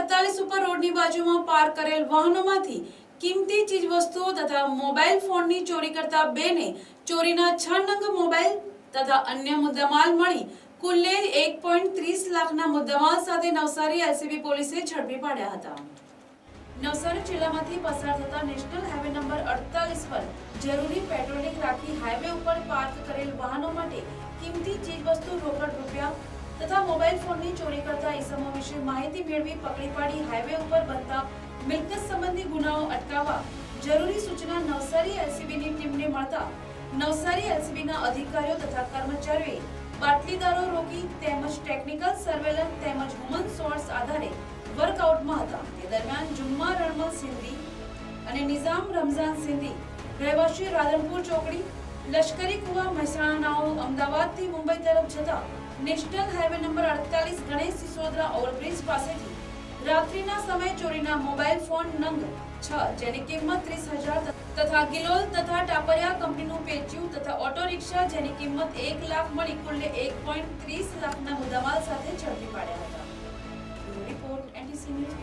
અડતાલીસ ઉપર રોડની બાજુમાં પાર્ક કરેલ વાહનોમાંથી કિંમતી ચીજવસ્તુઓ તથા મોબાઈલ ફોનની ચોરી કરતા બેને ચોરીના છ નંગ મોબાઈલ તથા અન્ય મુદ્દામાલ મળી કુલ્લે એક પોઈન્ટ ત્રીસ લાખના મુદ્દામાલ સાથે નવસારી એલસીબી પોલીસે ઝડપી પાડ્યા હતા. નવસારી જિલ્લામાંથી પસાર થતા નેશનલ હાઈવે નંબર અડતાલીસ પર જરૂરી પેટ્રોલિંગ રાખી હાઈવે ઉપર પાર્ક કરેલ વાહનો માટે કિંમતી ચીજવસ્તુ રોકડ રૂપિયા તથા મોબાઈલ ફોનની ચોરી કરતા વિશે માહિતી મેળવી પકડી પાડી હાઈવે ઉપર બનતા મિલકત સંબંધી ગુનાઓ અટકાવવા જરૂરી સૂચના નવસારી એલસીબીની ટીમને મળતા નવસારી એલસીબીના અધિકારીઓ તથા કર્મચારીઓએ બાટલીદારો રોકી તેમજ ટેકનિકલ સર્વેલન્સ તેમજ હ્યુમન સોર્સ આધારે વર્કઆઉટમાં હતા. તે દરમિયાન જુમ્મા રણમલ સિંધી અને નિઝામ રમઝાન સિંધી રહેવાસી રાધનપુર ચોકડી, લશ્કરી કુવા મહેસાણાનાઓ અમદાવાદથી મુંબઈ તરફ જતા નેશનલ હાઈવે નંબર અડતાલીસ ગણેશ વડોદરા ઓવરબ્રિજ પાસેથી રાત્રિના સમયે ચોરીના મોબાઈલ ફોન નંબર છ, જેની કિંમત ત્રીસ હજાર તથા ગિલોલ તથા ટાપરિયા કંપનીનું પેચ્યું તથા ઓટો રિક્ષા જેની કિંમત એક લાખ મળી કુલ્લે એક પોઈન્ટ ત્રીસ લાખના મુદ્દામાલ સાથે ઝડપી પાડ્યા હતા. Report, NTC news